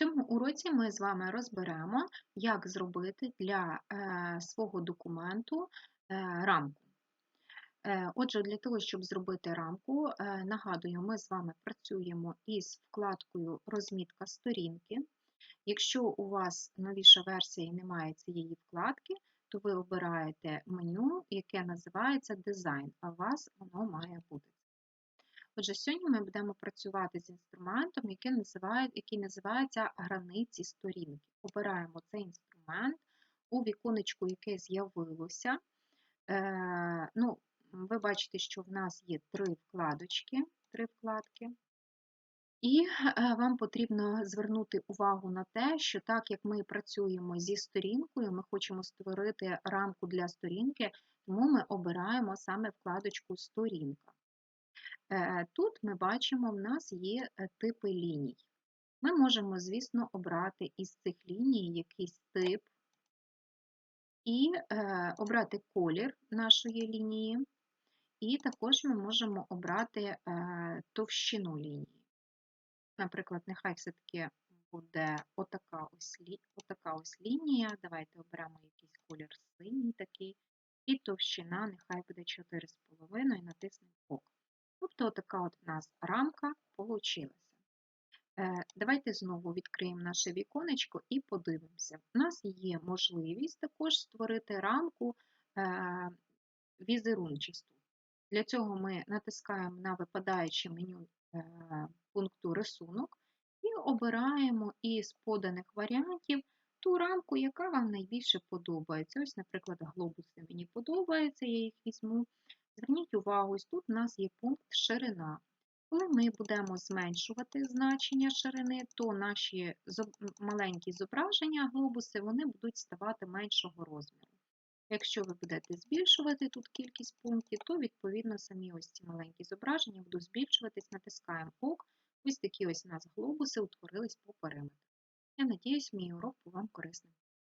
цьому уроці ми з вами розберемо, як зробити для е, свого документу е, рамку. Е, Отже, для того, щоб зробити рамку, нагадую, ми з вами працюємо із вкладкою Розмітка сторінки. Якщо у вас новіша версія і немає цієї вкладки, то ви обираєте меню, яке називається Дизайн, а у вас воно має бути. Отже, сьогодні ми будемо працювати з інструментом, який, називає, який називається границі сторінки. Обираємо цей інструмент у віконечку, яке з'явилося. Е, ну, Ви бачите, що в нас є три вкладочки, три вкладки. І е, вам потрібно звернути увагу на те, що так як ми працюємо зі сторінкою, ми хочемо створити рамку для сторінки, тому ми обираємо саме вкладочку Сторінка. Е, тут ми бачимо, в нас є е, типи ліній. Ми можемо, звісно, обрати із цих ліній якийсь тип і е, обрати колір нашої лінії, і також ми можемо обрати товщину лінії. Наприклад, нехай все-таки буде отака ось, отака ось лінія. Давайте оберемо якийсь колір синій такий, і товщина нехай буде 4,5 і натиснемо ОК. Тобто така от в нас рамка получилася. Е, давайте знову відкриємо наше віконечко і подивимося. У нас є можливість також створити рамку е, візерунчасту. Для цього ми натискаємо на випадаюче меню е, пункту рисунок і обираємо із поданих варіантів ту рамку, яка вам найбільше подобається. Ось, наприклад, глобуси мені подобаються, я їх візьму. Зверніть увагу, ось тут у нас є пункт ширина. Коли ми будемо зменшувати значення ширини, то наші маленькі зображення, глобуси, вони будуть ставати меншого розміру. Якщо ви будете збільшувати тут кількість пунктів, то, відповідно, самі ось ці маленькі зображення будуть збільшуватись, натискаємо ОК. Ось такі ось у нас глобуси утворились по периметру. Я надіюсь, мій урок був вам корисним.